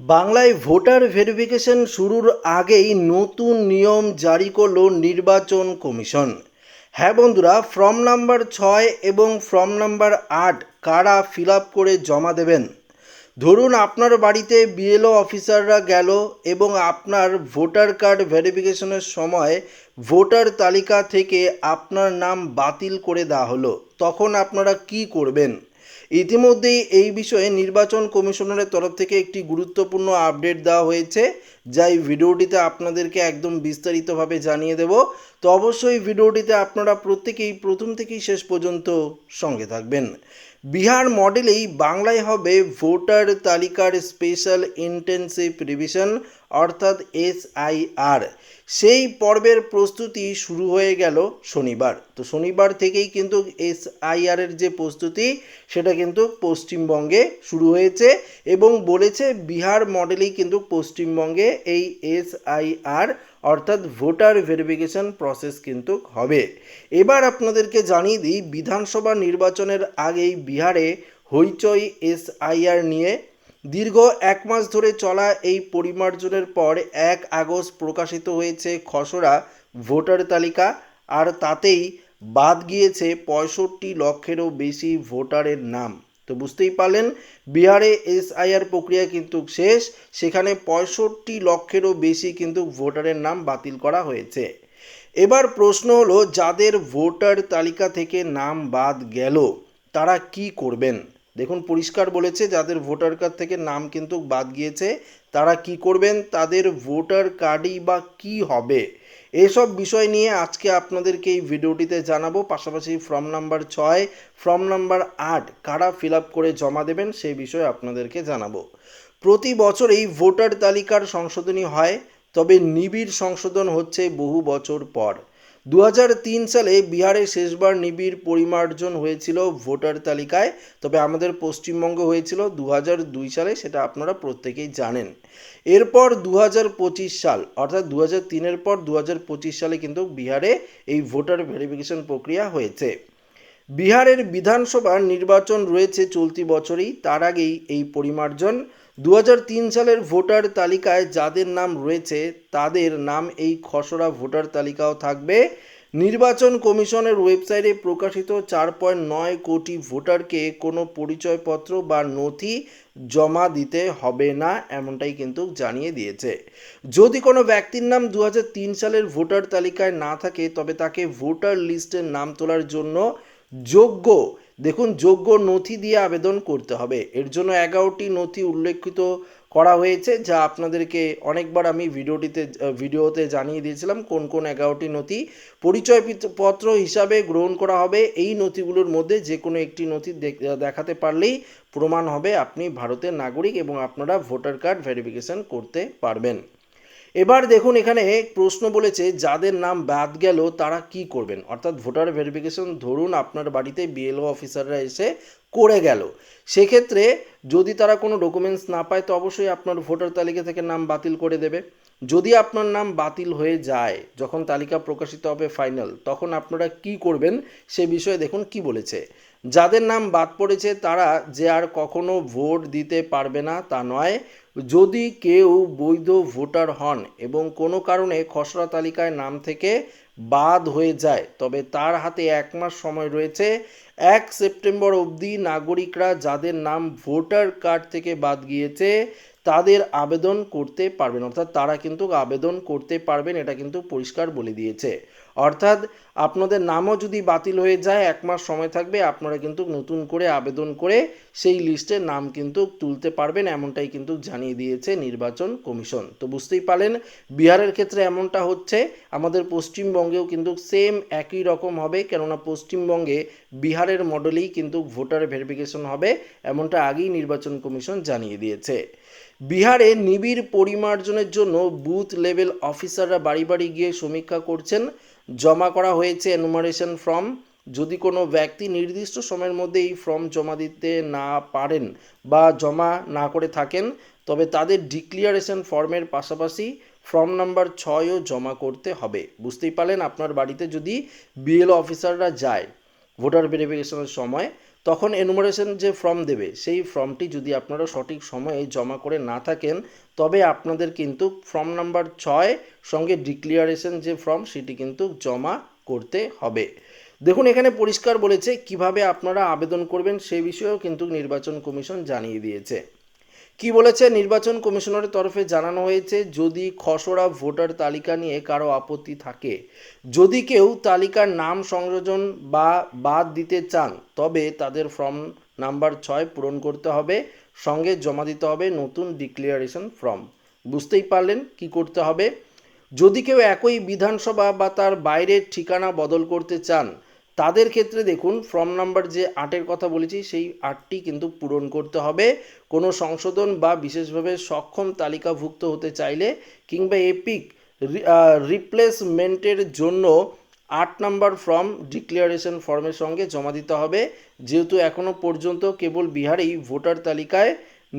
বাংলায় voter verification শুরুর আগেই নতুন নিয়ম জারি করল নির্বাচন কমিশন। হ্যাঁ বন্ধুরা, ফর্ম নাম্বার ছয় এবং ফর্ম নাম্বার আট কারা ফিল করে জমা দেবেন? ধরুন আপনার বাড়িতে বিএলও অফিসাররা গেল এবং আপনার ভোটার কার্ড ভেরিফিকেশনের সময় ভোটার তালিকা থেকে আপনার নাম বাতিল করে দেওয়া হলো। তখন আপনারা কি করবেন? ইতিমধ্যেই এই বিষয়ে নির্বাচন কমিশনারের তরফ থেকে একটি গুরুত্বপূর্ণ আপডেট দেওয়া হয়েছে যাই ভিডিওটিতে আপনাদেরকে একদম বিস্তারিতভাবে জানিয়ে দেব। তো অবশ্যই ভিডিওটিতে আপনারা প্রত্যেকেই প্রথম থেকেই শেষ পর্যন্ত সঙ্গে থাকবেন। বিহার মডেলেই বাংলায় হবে ভোটার তালিকার স্পেশাল ইন্টেন্সিভ রিভিশন, অর্থাৎ এসআইআর। সেই পর্বের প্রস্তুতি শুরু হয়ে গেল শনিবার। তো শনিবার থেকেই কিন্তু এসআইআর এর যে প্রস্তুতি, সেটা কিন্তু পশ্চিমবঙ্গে শুরু হয়েছে এবং বলেছে বিহার মডেলেই কিন্তু পশ্চিমবঙ্গে এই এসআইআর অর্থাৎ ভোটার ভেরিফিকেশন প্রসেস কিন্তু হবে। এবার আপনাদেরকে জানিয়ে দিই, বিধানসভা নির্বাচনের আগেই বিহারে হইচই এসআইআর নিয়ে দীর্ঘ এক মাস ধরে চলা এই পরিমার্জনের পর এক আগস্ট প্রকাশিত হয়েছে খসড়া ভোটার তালিকা। আর তাতেই বাদ গিয়েছে পঁয়ষট্টি লক্ষেরও বেশি ভোটারের নাম। তো বুঝতেই পারলেন, বিহারে এসআইআর প্রক্রিয়া কিন্তু শেষ, সেখানে পঁয়ষট্টি লক্ষেরও বেশি কিন্তু ভোটারের নাম বাতিল করা হয়েছে। এবার প্রশ্ন হলো, যাদের ভোটার তালিকা থেকে নাম বাদ গেল, তারা কি করবেন? দেখুন, পরিষ্কার বলেছে, যাদের ভোটার কার্ড থেকে নাম কিন্তু বাদ গিয়েছে, তারা কি করবেন? তাদের ভোটার কার্ডই বা কি হবে? এসব বিষয় নিয়ে আজকে আপনাদেরকে এই ভিডিওটিতে জানাব। পাশাপাশি ফর্ম নাম্বার ছয়, ফর্ম নাম্বার আট কারা ফিল করে জমা দেবেন সেই বিষয়ে আপনাদেরকে জানাব। প্রতি বছর এই ভোটার তালিকার সংশোধনী হয়, তবে নিবিড় সংশোধন হচ্ছে বহু বছর পর। দু হাজার তিন সালে বিহারে শেষবার নিবিড় পরিমার্জন হয়েছিল ভোটার তালিকায়। তবে আমাদের পশ্চিমবঙ্গ হয়েছিল দু হাজার দুই সালে, সেটা আপনারা প্রত্যেকেই জানেন। এরপর দু হাজার পঁচিশ সাল, অর্থাৎ দু তিনের পর দু হাজার পঁচিশ সালে কিন্তু বিহারে এই ভোটার ভেরিফিকেশন প্রক্রিয়া হয়েছে। বিহারের বিধানসভার নির্বাচন রয়েছে চলতি বছরেই, তার আগেই এই পরিমার্জন। দু হাজার তিন সালের ভোটার তালিকায় যাদের নাম রয়েছে, তাদের নাম এই খসড়া ভোটার তালিকাও থাকবে। নির্বাচন কমিশনের ওয়েবসাইটে প্রকাশিত চার পয়েন্ট নয় কোটি ভোটারকে কোনো পরিচয়পত্র বা নথি জমা দিতে হবে না, এমনটাই কিন্তু জানিয়ে দিয়েছে। যদি কোনো ব্যক্তির নাম দু হাজার তিন সালের ভোটার তালিকায় না থাকে, তবে তাকে ভোটার লিস্টের নাম তোলার জন্য যোগ্য দেখুন, যোগ্য নথি দিয়ে আবেদন করতে হবে। এর জন্য এগারোটি নথি উল্লেখিত করা হয়েছে, যা আপনাদেরকে অনেকবার আমি ভিডিওটিতে ভিডিওতে জানিয়ে দিয়েছিলাম কোন কোন এগারোটি নথি পরিচয় পত্র হিসাবে গ্রহণ করা হবে। এই নথিগুলোর মধ্যে যে কোনো একটি নথি দেখাতে পারলেই প্রমাণ হবে আপনি ভারতের নাগরিক এবং আপনারা ভোটার কার্ড ভেরিফিকেশন করতে পারবেন। এবার দেখুন এখানে প্রশ্ন বলেছে, যাদের নাম বাদ গেল তারা কি করবেন? অর্থাৎ ভোটার ভেরিফিকেশন ধরুন আপনার বাড়িতে বিএলও অফিসাররা এসে করে গেল। সেক্ষেত্রে যদি তারা কোনো ডকুমেন্টস না পায়, তো অবশ্যই আপনার ভোটার তালিকা থেকে নাম বাতিল করে দেবে। যদি আপনার নাম বাতিল হয়ে যায়, যখন তালিকা প্রকাশিত হবে ফাইনাল তখন আপনারা কি করবেন? সে বিষয়ে দেখুন কি বলেছে। যাদের নাম বাদ পড়েছে তারা যে আর কখনো ভোট দিতে পারবে না তা নয়। যদি কেউ বৈধ ভোটার হন এবং কোনো কারণে খসড়া তালিকায় নাম থেকে বাদ হয়ে যায়, তবে তার হাতে এক মাস সময় রয়েছে। এক সেপ্টেম্বর অবধি নাগরিকরা যাদের নাম ভোটার কার্ড থেকে বাদ গিয়েছে তাদের আবেদন করতে পারবেন। অর্থাৎ তারা কিন্তু আবেদন করতে পারবেন, এটা কিন্তু পরিষ্কার বলে দিয়েছে। অর্থাৎ আপনাদের নামও যদি বাতিল হয়ে যায়, এক মাস সময় থাকবে, আপনারা কিন্তু নতুন করে আবেদন করে সেই লিস্টে নাম কিন্তু তুলতে পারবেন, এমনটাই কিন্তু জানিয়ে দিয়েছে নির্বাচন কমিশন। তো বুঝতেই পারলেন, বিহারের ক্ষেত্রে এমনটা হচ্ছে, আমাদের পশ্চিমবঙ্গেও কিন্তু সেম একই রকম হবে, কেননা পশ্চিমবঙ্গে বিহারের মডেলেই কিন্তু ভোটার ভেরিফিকেশন হবে, এমনটা আগেই নির্বাচন কমিশন জানিয়ে দিয়েছে। বিহারে নিবিড় পরিমার্জনের জন্য বুথ লেভেল অফিসাররা বাড়ি বাড়ি গিয়ে সমীক্ষা করছেন, জমা করা হয়েছে এনুমারেশন ফর্ম যদি কোনো ব্যক্তি নির্দিষ্ট সময়ের মধ্যে এই ফর্ম জমা দিতে না পারেন বা জমা না করে থাকেন, তবে তাদের ডিক্লিয়ারেশন ফর্মের পাশাপাশি ফর্ম নাম্বার ছয়ও জমা করতে হবে। বুঝতেই পারলেন আপনার বাড়িতে যদি বিএলও অফিসাররা যায় ভোটার ভেরিফিকেশনের সময়, তখন এনুমারেশন যে ফর্ম দেবে, সেই ফর্মটি যদি আপনারা সঠিক সময়ে জমা করে না থাকেন, তবে আপনাদের কিন্তু ফর্ম নাম্বার ছয় সঙ্গে ডিক্লিয়ারেশন যে ফর্ম সেটি কিন্তু জমা করতে হবে। দেখুন, এখানে পরিষ্কার বলেছে কীভাবে আপনারা আবেদন করবেন সেই বিষয়েও কিন্তু নির্বাচন কমিশন জানিয়ে দিয়েছে। কি বলেছে? নির্বাচন কমিশনারের তরফে জানানো হয়েছে, যদি খসড়া ভোটার তালিকা নিয়ে কারও আপত্তি থাকে, যদি কেউ তালিকার নাম সংযোজন বা বাদ দিতে চান, তবে তাদের ফর্ম নাম্বার ছয় পূরণ করতে হবে, সঙ্গে জমা দিতে হবে নতুন ডিক্লিয়ারেশন ফর্ম। বুঝতেই পারলেন কি করতে হবে? যদি কেউ একই বিধানসভা বা তার বাইরের ঠিকানা বদল করতে চান, তাদের ক্ষেত্রে দেখুন, ফর্ম নাম্বার যে আটের কথা বলেছি, সেই আটটি কিন্তু পূরণ করতে হবে। কোনো সংশোধন বা বিশেষভাবে সক্ষম তালিকাভুক্ত হতে চাইলে কিংবা এপিক রিপ্লেসমেন্টের জন্য আট নাম্বার ফর্ম ডিক্লারেশন ফর্মের সঙ্গে জমা দিতে হবে। যেহেতু এখনও পর্যন্ত কেবল বিহারেই ভোটার তালিকায়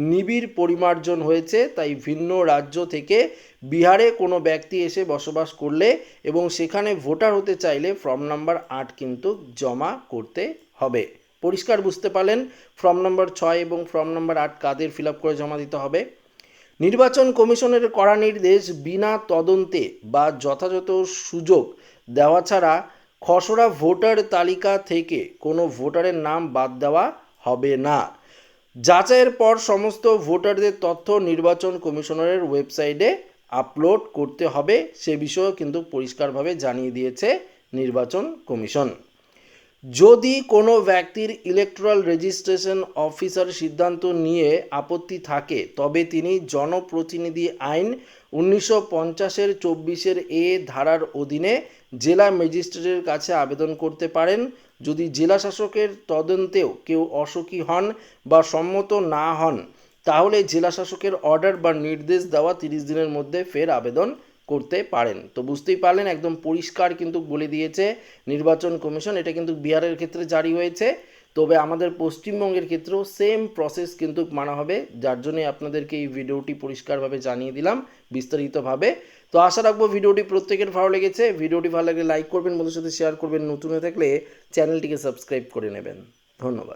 নিবিড় পরিমার্জন হয়েছে, তাই ভিন্ন রাজ্য থেকে বিহারে কোনো ব্যক্তি এসে বসবাস করলে এবং সেখানে ভোটার হতে চাইলে ফর্ম নাম্বার আট কিন্তু জমা করতে হবে। পরিষ্কার বুঝতে পারলেন, ফর্ম নাম্বার ছয় এবং ফর্ম নাম্বার আট কাদের ফিল করে জমা দিতে হবে? নির্বাচন কমিশনের করা নির্দেশ, বিনা তদন্তে বা যথাযথ সুযোগ দেওয়া ছাড়া খসড়া ভোটার তালিকা থেকে কোনো ভোটারের নাম বাদ দেওয়া হবে না। যাচাইয়ের পর সমস্ত ভোটারদের তথ্য নির্বাচন কমিশনারের ওয়েবসাইটে আপলোড করতে হবে, সে বিষয়েও কিন্তু পরিষ্কারভাবে জানিয়ে দিয়েছে নির্বাচন কমিশন। যদি কোনো ব্যক্তির ইলেকট্রাল রেজিস্ট্রেশন অফিসার সিদ্ধান্ত নিয়ে আপত্তি থাকে, তবে তিনি জনপ্রতিনিধি আইন উনিশশো পঞ্চাশের চব্বিশের এ ধারার অধীনে জেলা ম্যাজিস্ট্রেটের কাছে আবেদন করতে পারেন। যদি জেলা শাসকের তদন্তেও কেউ অসুখী হন বা সম্মত না হন, তাহলে জেলা শাসকের অর্ডার বা নির্দেশ দেওয়া তিরিশ দিনের মধ্যে ফের আবেদন করতে পারেন। তো বুঝতেই পারলেন, একদম পরিষ্কার কিন্তু বলে দিয়েছে নির্বাচন কমিশন। এটা কিন্তু বিহারের ক্ষেত্রে জারি হয়েছে। তবে আমাদের পশ্চিমবঙ্গের ক্ষেত্রেও সেম প্রসেস কিন্তু মানা হবে, যার জন্যে আপনাদেরকে এই ভিডিওটি পরিষ্কারভাবে জানিয়ে দিলাম, বিস্তারিতভাবে। তো আশা রাখব ভিডিওটি প্রত্যেকের ভালো লেগেছে। ভিডিওটি ভালো লাগলে লাইক করবেন বন্ধুর সাথে শেয়ার করবেন। নতুন হয়ে থাকলে চ্যানেলটিকে সাবস্ক্রাইব করে নেবেন। ধন্যবাদ।